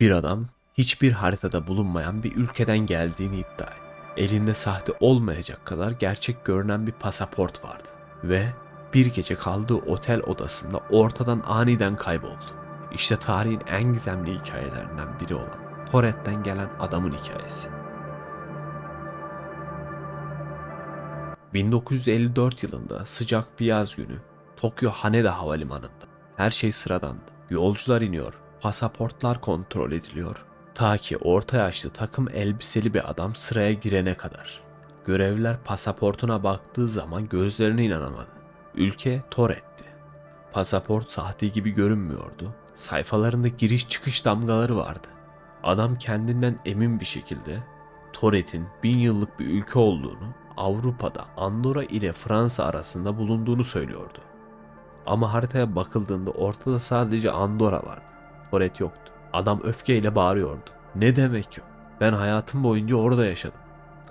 Bir adam hiçbir haritada bulunmayan bir ülkeden geldiğini iddia etti. Elinde sahte olmayacak kadar gerçek görünen bir pasaport vardı. Ve bir gece kaldığı otel odasında ortadan aniden kayboldu. İşte tarihin en gizemli hikayelerinden biri olan Toret'ten gelen adamın hikayesi. 1954 yılında sıcak bir yaz günü Tokyo Haneda Havalimanı'nda her şey sıradandı. Yolcular iniyor, pasaportlar kontrol ediliyor. Ta ki orta yaşlı takım elbiseli bir adam sıraya girene kadar. Görevliler pasaportuna baktığı zaman gözlerine inanamadı. Ülke Toret'ti. Pasaport sahte gibi görünmüyordu. Sayfalarında giriş çıkış damgaları vardı. Adam kendinden emin bir şekilde Toret'in bin yıllık bir ülke olduğunu, Avrupa'da Andorra ile Fransa arasında bulunduğunu söylüyordu. Ama haritaya bakıldığında ortada sadece Andorra vardı. Toret yoktu. Adam öfkeyle bağırıyordu. Ne demek yok? Ben hayatım boyunca orada yaşadım.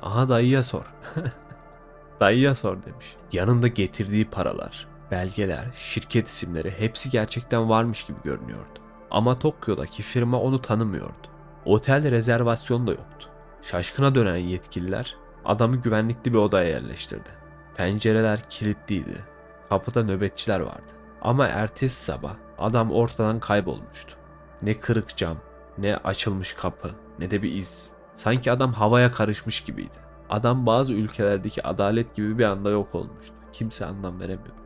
Aha dayıya sor. dayıya sor demiş. Yanında getirdiği paralar, belgeler, şirket isimleri hepsi gerçekten varmış gibi görünüyordu. Ama Tokyo'daki firma onu tanımıyordu. Otel rezervasyonu da yoktu. Şaşkına dönen yetkililer adamı güvenlikli bir odaya yerleştirdi. Pencereler kilitliydi. Kapıda nöbetçiler vardı. Ama ertesi sabah adam ortadan kaybolmuştu. Ne kırık cam, ne açılmış kapı, ne de bir iz. Sanki adam havaya karışmış gibiydi. Adam bazı ülkelerdeki adalet gibi bir anda yok olmuştu. Kimse anlam veremiyordu.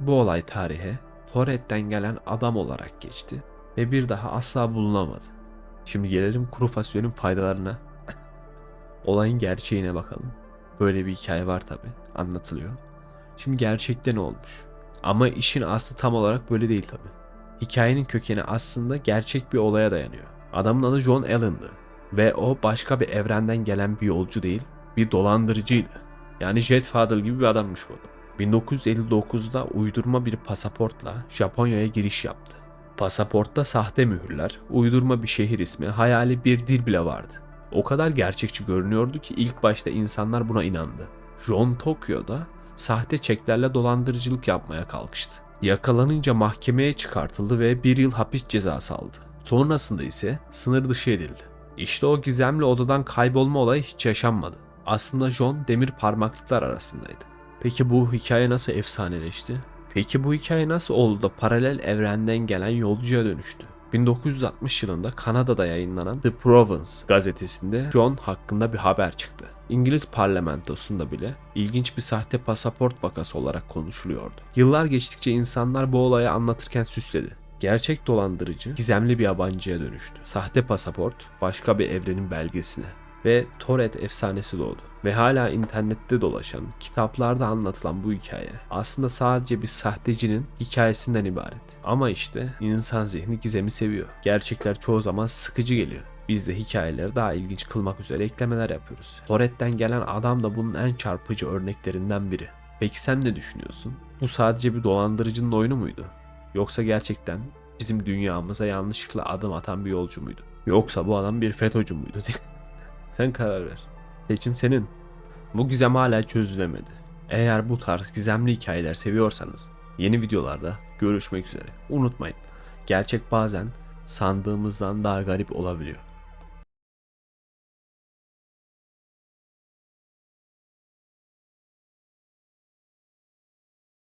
Bu olay tarihe Toret'ten gelen adam olarak geçti ve bir daha asla bulunamadı. Şimdi gelelim kuru fasulyenin faydalarına. Olayın gerçeğine bakalım. Böyle bir hikaye var tabi anlatılıyor. Şimdi gerçekte ne olmuş? Ama işin aslı tam olarak böyle değil tabi. Hikayenin kökeni aslında gerçek bir olaya dayanıyor. Adamın adı John Allen'dı. Ve o başka bir evrenden gelen bir yolcu değil, bir dolandırıcıydı. Yani Jet Father gibi bir adammış bu adam. 1959'da uydurma bir pasaportla Japonya'ya giriş yaptı. Pasaportta sahte mühürler, uydurma bir şehir ismi, hayali bir dil bile vardı. O kadar gerçekçi görünüyordu ki ilk başta insanlar buna inandı. John Tokyo'da sahte çeklerle dolandırıcılık yapmaya kalkıştı. Yakalanınca mahkemeye çıkartıldı ve bir yıl hapis cezası aldı. Sonrasında ise sınır dışı edildi. İşte o gizemli odadan kaybolma olayı hiç yaşanmadı. Aslında John demir parmaklıklar arasındaydı. Peki bu hikaye nasıl efsaneleşti? Peki bu hikaye nasıl oldu da paralel evrenden gelen yolcuya dönüştü? 1960 yılında Kanada'da yayınlanan The Province gazetesinde John hakkında bir haber çıktı. İngiliz parlamentosunda bile ilginç bir sahte pasaport vakası olarak konuşuluyordu. Yıllar geçtikçe insanlar bu olayı anlatırken süsledi. Gerçek dolandırıcı gizemli bir yabancıya dönüştü. Sahte pasaport başka bir evrenin belgesine ve Toret efsanesi doğdu. Ve hala internette dolaşan, kitaplarda anlatılan bu hikaye aslında sadece bir sahtecinin hikayesinden ibaret. Ama işte insan zihni gizemi seviyor. Gerçekler çoğu zaman sıkıcı geliyor. Biz de hikayeleri daha ilginç kılmak üzere eklemeler yapıyoruz. Toret'ten gelen adam da bunun en çarpıcı örneklerinden biri. Peki sen ne düşünüyorsun? Bu sadece bir dolandırıcının oyunu muydu? Yoksa gerçekten bizim dünyamıza yanlışlıkla adım atan bir yolcu muydu? Yoksa bu adam bir FETÖ'cü müydü? Sen karar ver. Seçim senin. Bu gizem hala çözülemedi. Eğer bu tarz gizemli hikayeler seviyorsanız yeni videolarda görüşmek üzere. Unutmayın. Gerçek bazen sandığımızdan daha garip olabiliyor.